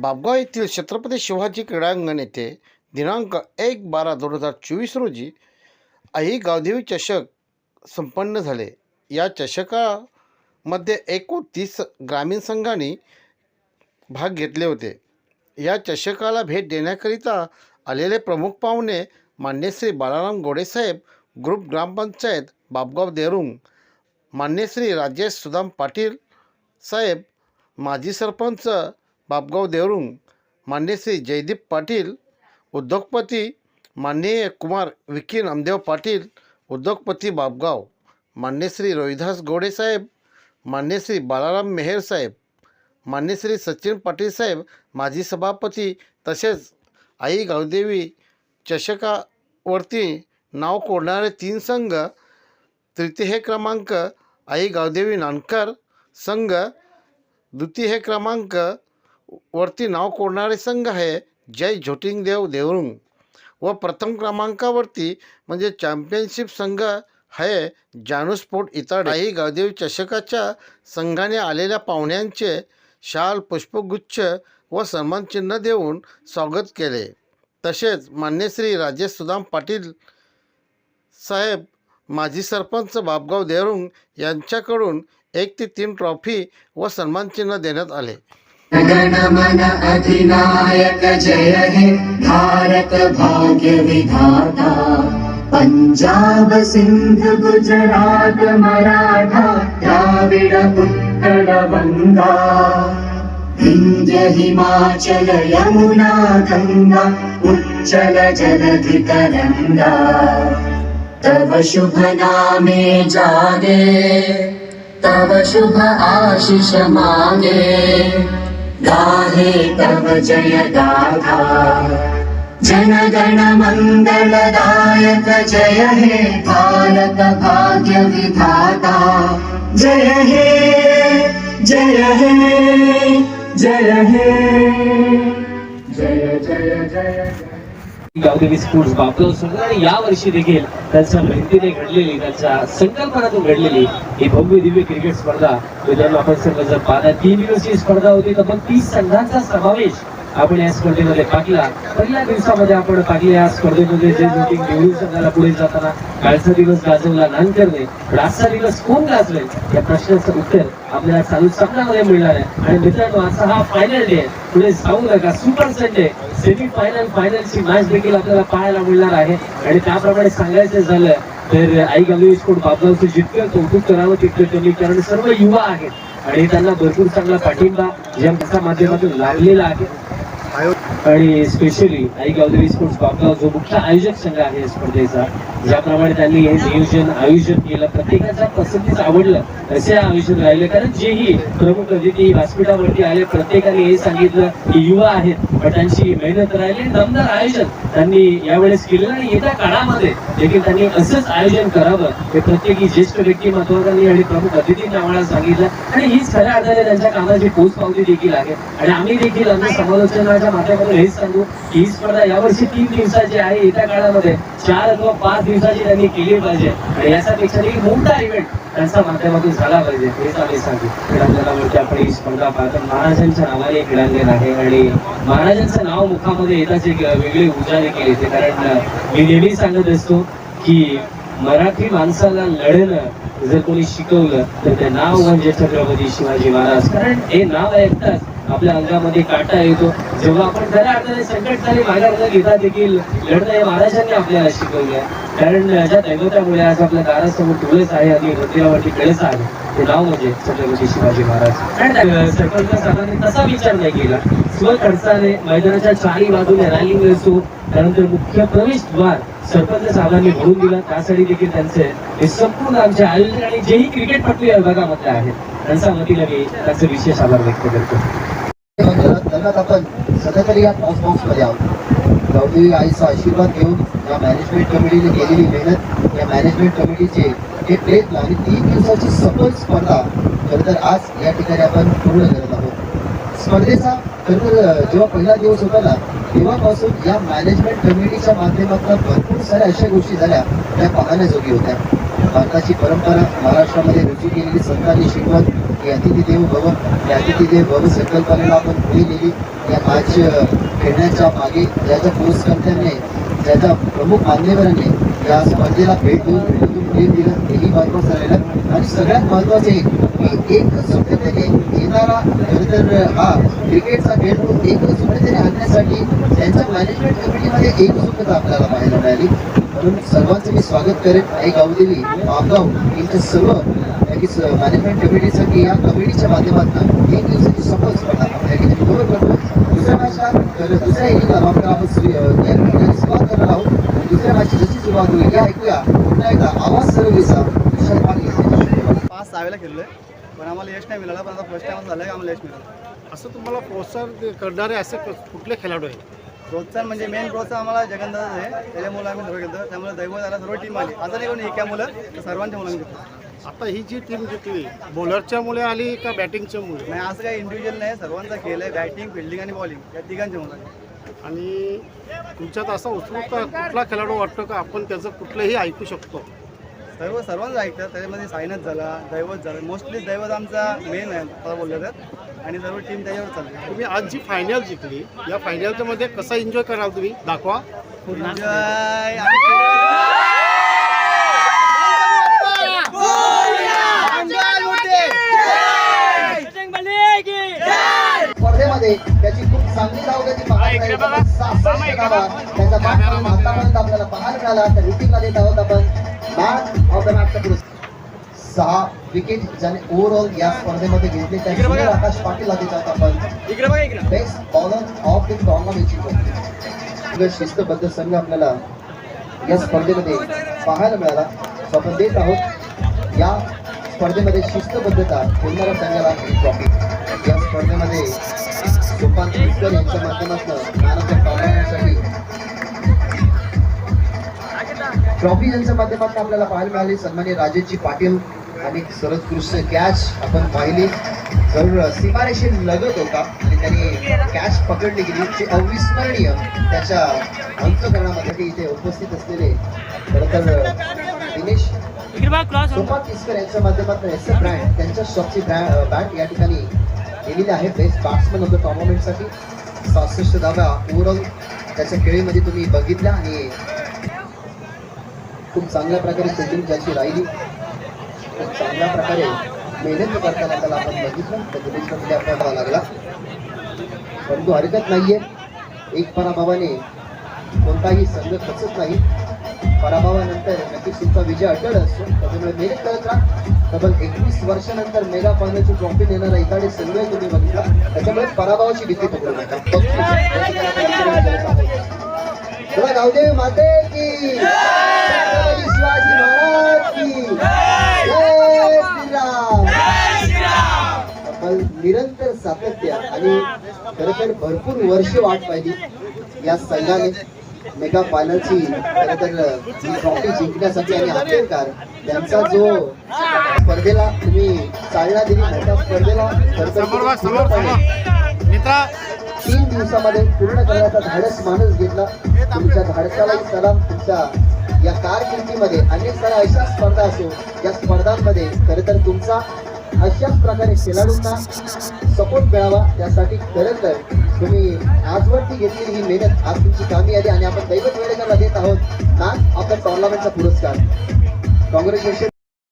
बाबगाव येथील छत्रपती शिवाजी क्रीडांगण येथे दिनांक एक बारा दोन हजार चोवीस रोजी आई गावदेवी चषक संपन्न झाले. या चषकामध्ये एकूण तीस ग्रामीण संघांनी भाग घेतले होते. या चषकाला भेट देण्याकरिता आलेले प्रमुख पाहुणे मान्यश्री बाळाराम बालाराम गोडेसाहेब ग्रुप ग्रामपंचायत बाबगाव देरुंग मान्यश्री राजेश सुदाम पाटील साहेब माजी सरपंच बापगाव देवरुंग मान्य श्री जयदीप पाटील उद्योगपती माननीय कुमार विकी नामदेव पाटील उद्योगपती बापगाव मान्य श्री रोहिदास गोडे साहेब मान्य श्री बालाराम मेहेर साहेब मान्य श्री सचिन पाटील साहेब माजी सभापती तसेच आई गावदेवी चषकावरती नाव कोरणारे तीन संघ तृतीय क्रमांक आई गावदेवी नानकर संघ द्वितीय क्रमांक वरती नाव कोरणारे संघ आहे जय झोटिंगदेव देवरुंग व प्रथम क्रमांकावरती म्हणजे चॅम्पियनशिप संघ आहे जानू इताडाई गावदेवी चषकाच्या संघाने आलेल्या पाहुण्यांचे शाल पुष्पगुच्छ व सन्मानचिन्ह देऊन स्वागत केले. तसेच मान्य श्री राजेश सुदाम पाटील साहेब माजी सरपंच बापगाव देरुंग यांच्याकडून एक ते तीन ट्रॉफी व सन्मानचिन्ह देण्यात आले. गणमन अधिनायक जय हे भारत भाग्य विधाता। पंजाब सिंध गुजरात मराठा द्राविड उत्कल बंगा विंध्य हिमाचल यमुना गंगा उच्चल जलधि तरंगा तव शुभ नामे जागे तव शुभ आशिष मागे गाहे तव जय गाथा। जन गण मंगलदायक जय हे भारत भाग्य विधाता। जय हे जय हे जय हे। जय जय जय जय। गावदेवी स्पोर्ट्स बापगाव संघ आणि या वर्षी देखील त्यांच्या मेहनतीने घडलेली त्यांच्या संकल्पनातून घडलेली ही भव्य दिव्य क्रिकेट स्पर्धा. मित्रांनो आपण सर्व जर पाहता तीन दिवसीय स्पर्धा होती. तर पण तीस संघांचा समावेश आपण या स्पर्धेमध्ये पाहिला. पहिल्या दिवसामध्ये आपण पाहिले या स्पर्धेमध्ये जे जोटिंग देऊळ संघाला पुढे जाताना कालचा दिवस गाजवला नानकरने पण आजचा दिवस कोण गाजवेल? या प्रश्नाचं उत्तर आपल्याला चालू सामन्यामध्ये मिळणार आहे. आणि मित्रांनो असा हा फायनल डे पुढे जाऊ नका. सुपर संडे सेमी फायनल फायनलची मॅच देखील आपल्याला पाहायला मिळणार आहे. आणि त्याप्रमाणे सांगायचं झालं तर आई गावी कोण बाबगावचं जितकं कौतुक करावं तितकं कमी कारण सर्व युवा आहेत. आणि त्यांना भरपूर चांगला पाठिंबा या माध्यमातून लाभलेला आहे. आणि स्पेशली आई गावदेवी स्पोर्ट्स बापगाव जो मुख्य आयोजक संघ आहे स्पर्धेचा ज्याप्रमाणे त्यांनी हे नियोजन आयोजन केलं प्रत्येकाच्या पसंतीच आवडलं असे आयोजन राहिले. कारण जेही प्रमुख अतिथी व्यासपीठावरती आले प्रत्येकाने हे सांगितलं की युवा आहेत पण त्यांची मेहनत राहिली दमदार आयोजन त्यांनी यावेळेस केलेलं आणि येत्या काळामध्ये देखील त्यांनी असंच आयोजन करावं हे प्रत्येकी ज्येष्ठ व्यक्तिमत्वांनी आणि प्रमुख अतिथींनी आम्हाला सांगितलं. आणि हीच खऱ्या अर्थाने त्यांच्या कामाची पोचपावती देखील आहे. आणि आम्ही देखील आम्ही समालोचनाच्या माध्यमातून हेच सांगू की ही स्पर्धा यावर्षी तीन दिवसाची आहे. येत्या काळामध्ये चार अथवा पाच दिवसाची त्यांनी केली पाहिजे. आणि याच्यापेक्षा देखील मोठा इव्हेंट त्यांच्या माध्यमातून झाला पाहिजे हेच आम्ही सांगू. क्रीडांगणावरती आपण ही स्पर्धा पाहतो. महाराजांच्या नावाने हे क्रीडांगण आहे आणि महाराजांचं नाव मुखामध्ये येताच एक वेगळी उजारे देखील ते कारण मी नेहमी सांगत असतो की मराठी माणसाला लढणं जर कोणी शिकवलं तर ते नाव म्हणजे छत्रपती शिवाजी महाराज. कारण हे नाव ऐकताच आपल्या अंगामध्ये काटा येतो. जेव्हा आपण खऱ्या अर्थाने संकट झाले माघार न घेता देखील लढणं हे महाराजांनी आपल्याला शिकवलं कारण ज्या दैवतामुळे आज आपल्या दारासमोर तुळस आहे आणि मंदिरावरती कळस आहे. ते नाव म्हणजे छत्रपती शिवाजी महाराज. आणि सरपंच साहेबांनी तसा विचार नाही केला. स्वखर्चाने मैदानाच्या चारी बाजूने रॅलिंग असो त्यानंतर मुख्य प्रवेशद्वार सरपंच साहेबांनी भरून दिला. त्यासाठी देखील त्यांचे हे संपूर्ण आमचे आयोजन आणि जेही क्रिकेटपटू या विभागामध्ये आहेत त्यांच्या वतीला मी त्याचे विशेष आभार व्यक्त करतो. धन्यवाद आपण. सध्या तरी या टॉस बॉक्समध्ये आहोत. गावदेवी आईचा आशीर्वाद घेऊन या मॅनेजमेंट कमिटीने केलेली मेहनत या मॅनेजमेंट कमिटीचे हे प्रयत्न आणि तीन दिवसाची सफल स्पर्धा. खरं तर आज या ठिकाणी आपण पूर्ण करत आहोत. स्पर्धेचा खरं तर जेव्हा पहिला दिवस होता ना तेव्हापासून या मॅनेजमेंट कमिटीच्या माध्यमातून भरपूर साऱ्या अशा गोष्टी झाल्या त्या पाहण्याजोगी होत्या. भारताची परंपरा महाराष्ट्रामध्ये रुजू केलेली संतांनी शिकवत की अतिथीदेव भव या अतिथीदेव भव संकल्पनेला आपण पुढे नेली. या आज खेळण्याच्या मागे ज्याच्या पुरस्कर्त्यांनी ज्याच्या प्रमुख मान्यवरांनी या स्पर्धेला भेट देऊन भेटीतून प्रेम दिलं तेही महत्वाचं राहिलं आणि सगळ्यात महत्त्वाचे की एक सुप्रतेने येणारा खरं तर हा क्रिकेटचा खेळ एक सुप्रतेने आणण्यासाठी त्यांच्या मॅनेजमेंट कमिटीमध्ये एक सुप्रता आपल्याला पाहायला मिळाली. म्हणून सर्वांचं मी स्वागत करेन. आई गावदेवी मामगाव यांच्या सर्व मॅनेजमेंट कमिटीसाठी या कमिटीच्या माध्यमातून एक दिवसाची सफल स्पर्धा ठिकाणी कव्हर करतो दुसऱ्या मॅचला तर दुसऱ्या इनिंगला मात्र आपण सुरुवात करणार आहोत दुसऱ्या मॅचची जशी सुरुवात होईल या ऐकूया. पुन्हा एकदा आवाज सर्व्हिसचा विशाल पाटील. पाच सहा वेळेला खेळलोय. पण आम्हाला यश नाही मिळालं. पण आता फर्स्ट टाइम झालं की आम्हाला यश मिळालं. असं तुम्हाला प्रोत्साहन करणारे असे कुठले खेळाडू आहेत? प्रोत्साहन म्हणजे मेन प्रोत्साहन आम्हाला जगन्नाथ आहे. त्याच्यामुळे आम्ही सर्व घेतो. त्यामुळे दैवत आला सर्व टीम आली आता नाही कोणी एका मुलं तर सर्वांच्या मुलांनी घेतलं आता ही जी टीम जिंकली बॉलरच्या मुळे आली का बॅटिंगच्या मुळे नाही असं काही इंडिव्हिज्युअल नाही. सर्वांचा खेळ आहे. बॅटिंग फिल्डिंग आणि बॉलिंग या तिघांच्या मुलांनी. आणि तुमच्यात असा उत्सुकता कुठला खेळाडू वाटतो का? आपण त्याचं कुठलंही ऐकू शकतो. सर्व सर्वांचं ऐकतात. त्याच्यामध्ये सायनच झाला दैवत झाला. मोस्टली दैवत आमचा मेन आहे बोललं तर. आणि सर्व टीम त्याच्यावर चालते. तुम्ही आज जी फायनल जिंकली या फायनलच्या मध्ये कसा एन्जॉय कराल तुम्ही? दाखवा. स्पर्धेमध्ये त्याची खूप चांगली धाव त्याचा आतापर्यंत आपल्याला पाहायला मिळाला. तर रुटीनला देत आहोत आपण. मॅन पुरस्कार. सहा विकेट ज्याने ओव्हरऑल या स्पर्धेमध्ये घेतले त्या आकाश देत आहोत आपण बेस्ट बॉलर ऑफ द टुर्नामेंटची शिस्तबद्ध संघ आपल्याला या स्पर्धेमध्ये पाहायला मिळाला. आपण देत आहोत या स्पर्धेमध्ये शिस्तबद्धता ठेवणाऱ्या संघाला ट्रॉफी या स्पर्धेमध्ये सोपान पुष्कर यांच्या माध्यमातून मॅन ऑफ द टुर्नामेंटसाठी ट्रॉफी यांच्या माध्यमातून आपल्याला पाहायला मिळाली सन्मान्य राजेशजी पाटील. आणि सर्वोत्कृष्ट कॅच आपण पाहिली. जरूर सीमारेषे लगत होता आणि त्यांनी कॅच पकडली गेली. जी अविस्मरणीय त्याच्या अंतकरणामध्ये इथे उपस्थित असलेले खरं तर दिनेश सोपान किस्कर यांच्या माध्यमातून एस ब्रँड त्यांच्या शॉपची बॅट या ठिकाणी केलेली आहे. बेस्ट बॅट्समन ऑफ द टुर्नामेंटसाठी सहासष्ट धाव्या ओव्हरऑल त्याच्या खेळीमध्ये तुम्ही बघितल्या आणि खूप चांगल्या प्रकारे सेटिंग त्याची राहिली. खूप चांगल्या प्रकारे मेहनत करताना त्याला आपण बघितलं तर आपल्याला लागला परंतु हरकत नाहीये एक पराभवाने कोणताही संघ खचत नाही पराभवानंतर नक्कीच तुमचा विजय अटळ असतो त्याच्यामुळे मेहनत करत राहा तब्बल एकवीस वर्षानंतर मेगा फायनलची ट्रॉफी नेणारा इकडे संघ तुम्ही बघितला त्याच्यामुळे पराभवाची भीती पकडू नका तुला गावदेवी माते की सातत्य आणि खरं तर भरपूर वर्ष वाट पाहिली या संघाने मेगा फायनलची खरं तर ही ट्रॉफी जिंकण्यासाठी आणि अखेरकार त्यांचा जो स्पर्धेला तुम्ही चालना दिली मोठ्या स्पर्धेला तीन दिवसामध्ये पूर्ण करण्याचा धाडस माणूस घेतला. तुमच्या धाडसालाही सलाम. तुमच्या या कारकिर्दीमध्ये अनेक साऱ्या अशा स्पर्धा असो या स्पर्धांमध्ये खरं तर तुमचा अशाच प्रकारे खेळाडूंना सपोर्ट मिळावा त्यासाठी खरं तर तुम्ही आजवरती घेतलेली ही मेहनत आज तुमची कामी आली आणि आपण दैवत वेळेकरला देत आहोत. मॅन आपल्या टॉर्नामेंटचा पुरस्कार. कॉंग्रॅच्युलेशन